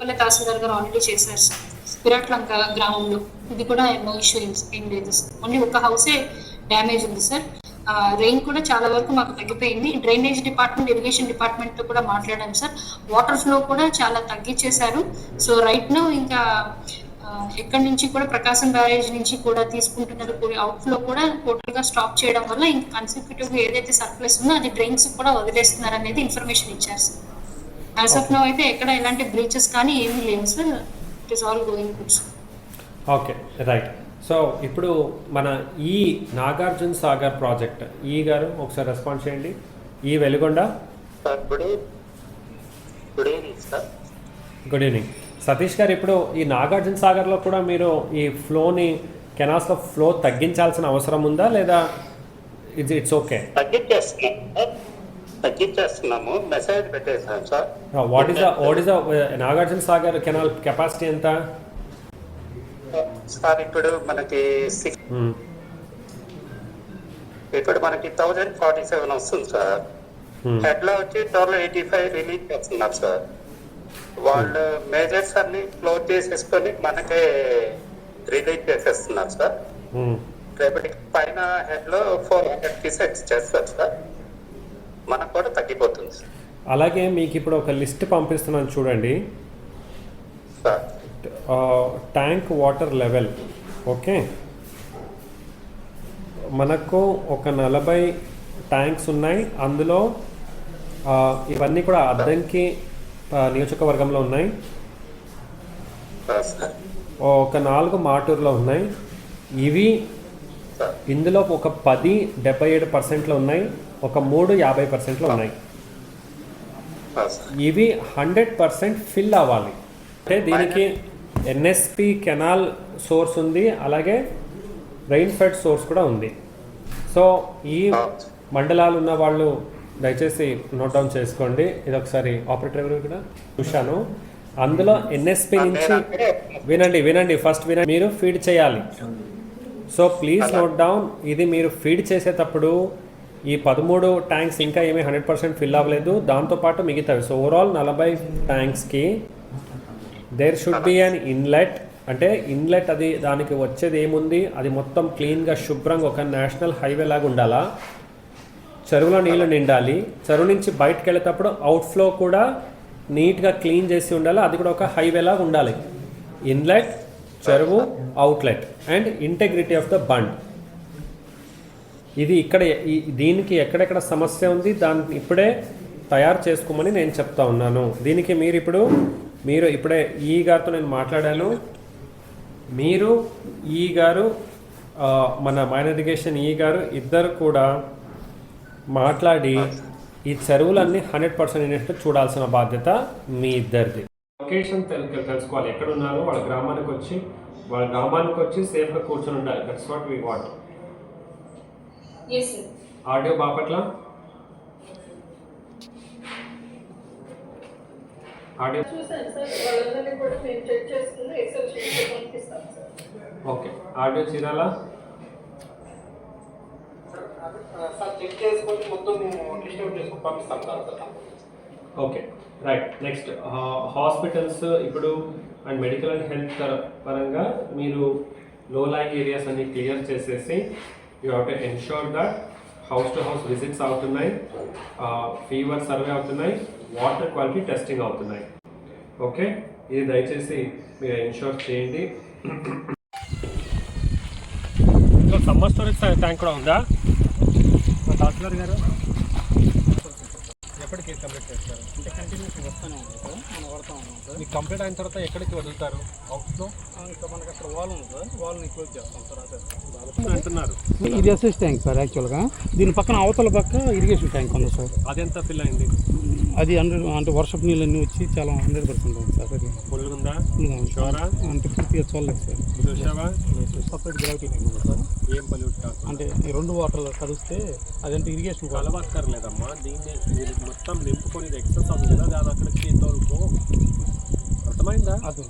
వాళ్ళ తహసీల్దార్ గారు ఆల్రెడీ చేశారు సార్. విరాట్ లంక గ్రామంలో. ఇది కూడా నో ఇష్యూ ఏం లేదు సార్. ఓన్లీ ఒక హౌసే డ్యామేజ్ ఉంది సార్. రెయిన్ కూడా చాలా వరకు మాకు తగ్గిపోయింది. డ్రైనేజ్ డిపార్ట్మెంట్ ఇరిగేషన్ డిపార్ట్మెంట్తో కూడా మాట్లాడాం సార్. వాటర్ ఫ్లో కూడా చాలా తగ్గించేశారు. సో రైట్ నో ఇంకా ఎక్కడి నుంచి కూడా ప్రకాశం బ్యారేజ్ నుంచి కూడా తీసుకుంటున్నారు. అవుట్ ఫ్లో కూడా టోటల్గా స్టాప్ చేయడం వల్ల ఇంకా కన్సిక్యూటివ్ ఏదైతే సర్ప్లస్ ఉందో అది డ్రైన్స్ కూడా వదిలేస్తున్నారు అనేది ఇన్ఫర్మేషన్ ఇచ్చారు సార్. యాజ్ ఆఫ్ నో అయితే ఎక్కడ ఎలాంటి బ్రీచెస్ కానీ ఏమీ లేవు sir it is all going good okay right so ఇప్పుడు మన ఈ నాగార్జున సాగర్ ప్రాజెక్ట్ ఈ గారు ఒకసారి రెస్పాన్స్ చేయండి. ఈ Veligonda? Sir good evening good evening sir good evening Satish గారు ఇప్పుడు ఈ నాగార్జున సాగర్లో కూడా మీరు ఈ ఫ్లోని కెనాల్స్లో ఫ్లో తగ్గించాల్సిన అవసరం ఉందా లేదా? ఇట్స్ ఇట్స్ ఓకే తగ్గించేస్తున్నాం తగ్గించేస్తున్నాము. మెసేజ్ పెట్టేసాం sir. What the what the Nagarjuna Sagar canal capacity ఎంత? సార్ ఇప్పుడు మనకి సిక్స్. ఇప్పుడు మనకి థౌజండ్ ఫార్టీ సెవెన్ వస్తుంది సార్. Hmm. హెడ్లో వచ్చి ట్వెల్వ్ ఎయిటీ ఫైవ్ రిలీజ్ చేస్తున్నారు సార్. వాళ్ళు మేజర్స్ అన్ని క్లోజ్ చేసేసుకొని మనకే రిలీజ్ చేసేస్తున్నారు సార్. రేపటికి పైన హెడ్లో ఫోర్ హండ్రెడ్ పీసెస్ చేస్తారు సార్. మనకు కూడా తగ్గిపోతుంది. అలాగే మీకు ఇప్పుడు ఒక లిస్ట్ పంపిస్తున్నాను చూడండి. Tank water level okay? మనకు ఒక నలభై ట్యాంక్స్ ఉన్నాయి. అందులో ఇవన్నీ కూడా అద్దంకి నియోజకవర్గంలో ఉన్నాయి. ఒక నాలుగు మాటూరులో ఉన్నాయి. ఇవి ఇందులో ఒక పది డెబ్బై ఏడు పర్సెంట్లో ఉన్నాయి. ఒక మూడు యాభై పర్సెంట్లో ఉన్నాయి. ఇవి హండ్రెడ్ పర్సెంట్ ఫిల్ అవ్వాలి. అంటే దీనికి ఎన్ఎస్పి కెనాల్ సోర్స్ ఉంది అలాగే రెయిన్ ఫెడ్ సోర్స్ కూడా ఉంది. సో ఈ మండలాలు ఉన్న వాళ్ళు దయచేసి నోట్ డౌన్ చేసుకోండి. ఇది ఒకసారి ఆపరేటర్ ఎవరు కూడా చూశాను అందులో ఎన్ఎస్పి నుంచి వినండి వినండి ఫస్ట్ వినండి. మీరు ఫీడ్ చేయాలి. So please note down. ఇది మీరు ఫీడ్ చేసేటప్పుడు ఈ పదమూడు ట్యాంక్స్ ఇంకా ఏమీ హండ్రెడ్ పర్సెంట్ ఫిల్ అవ్వలేదు. దాంతోపాటు మిగతావి. సో ఓవరాల్ నలభై ట్యాంక్స్కి there should be an inlet అంటే ఇన్లెట్ అది దానికి వచ్చేది ఏముంది? అది మొత్తం క్లీన్గా శుభ్రంగా ఒక నేషనల్ హైవే లాగా ఉండాలా? చెరువులో నీళ్ళు నిండాలి. చెరువు నుంచి బయటకు వెళ్ళేటప్పుడు అవుట్ఫ్లో కూడా నీట్గా క్లీన్ చేసి ఉండాలి? అది కూడా ఒక హైవే లాగా ఉండాలి. ఇన్లెట్ చెరువు outlet and integrity of the bund ఇది ఇక్కడ ఈ- దీనికి ఎక్కడెక్కడ సమస్య ఉంది దాన్ని ఇప్పుడే తయారు చేసుకోమని నేను చెప్తా ఉన్నాను. దీనికి మీరు ఇప్పుడు మీరు ఇప్పుడే ఈ గారితో నేను మాట్లాడాను. మీరు ఈ గారు మన మైనరిగేషన్ ఈ గారు ఇద్దరు కూడా మాట్లాడి ఈ చెరువులన్నీ హండ్రెడ్ పర్సెంట్ అయినట్టు చూడాల్సిన బాధ్యత మీ ఇద్దరిది. లొకేషన్ తెలుసుకోవాలి. ఎక్కడ ఉన్నారు వాళ్ళ గ్రామానికి వచ్చి వాళ్ళ గ్రామానికి వచ్చి సేఫ్గా కూర్చొని ఉండాలి that's what we want audio Bapatla? Audio okay audio Chirala? Sir check చేసుకొని మొత్తం డిస్ట్రిబ్యూట్ చేసుకొని పంపిస్తాం sir okay right next hospitals ఇప్పుడు అండ్ మెడికల్ అండ్ హెల్త్ పరంగా మీరు లో లైంగ్ ఏరియాస్ అన్ని క్లియర్ చేసేసి you have to ensure that house to house visits అవుతున్నాయి. ఫీవర్ సర్వే అవుతున్నాయి. వాటర్ క్వాలిటీ టెస్టింగ్ అవుతున్నాయి. ఓకే ఇది దయచేసి మీరు ఎన్ష్యూర్ చేయండి. సమ్మర్ స్టోరేజ్ ట్యాంక్ కూడా ఉందా? డాక్టర్ గారు? ఎప్పటికి కంప్లీట్ చేస్తారు? అంటే కంటిన్యూస్ వస్తూనే ఉంది సార్ మనం వాడుతూ ఉన్నాం సార్ మీకు కంప్లీట్ అయిన తర్వాత ఎక్కడికి వదులుతారు? అవుట్లో ఇంకా మనకి అక్కడ వాల్ ఉంది సార్ వాల్ని క్లోజ్ చేస్తాం సార్ అదే. అంటున్నారు. ఇది ఎస్ఎస్ ట్యాంక్ సార్ యాక్చువల్గా దీని పక్కన అవతల పక్క ఇరిగేషన్ ట్యాంక్ ఉంది సార్. అదెంత ఫిల్ అయింది? అది హండ్రెడ్ అంటే వర్షపు నీళ్ళన్నీ వచ్చి చాలా హండ్రెడ్ పర్సెంట్ ఉంది సార్. అది ఉందా? అంటే పూర్తిగా చూడలేదు సార్. సపరేట్ గ్రావిటీ సార్ ఏం పొల్యూట్ అంటే ఈ రెండు వాటర్లు కలిస్తే అదంటే ఇరిగేషన్ కలవక్కర్లేదమ్మా దీన్ని మొత్తం నింపుకొని ఎక్సెస్ అవుతుంది కదా. దాని అక్కడికి తోలుకో. అర్థమైందా? అది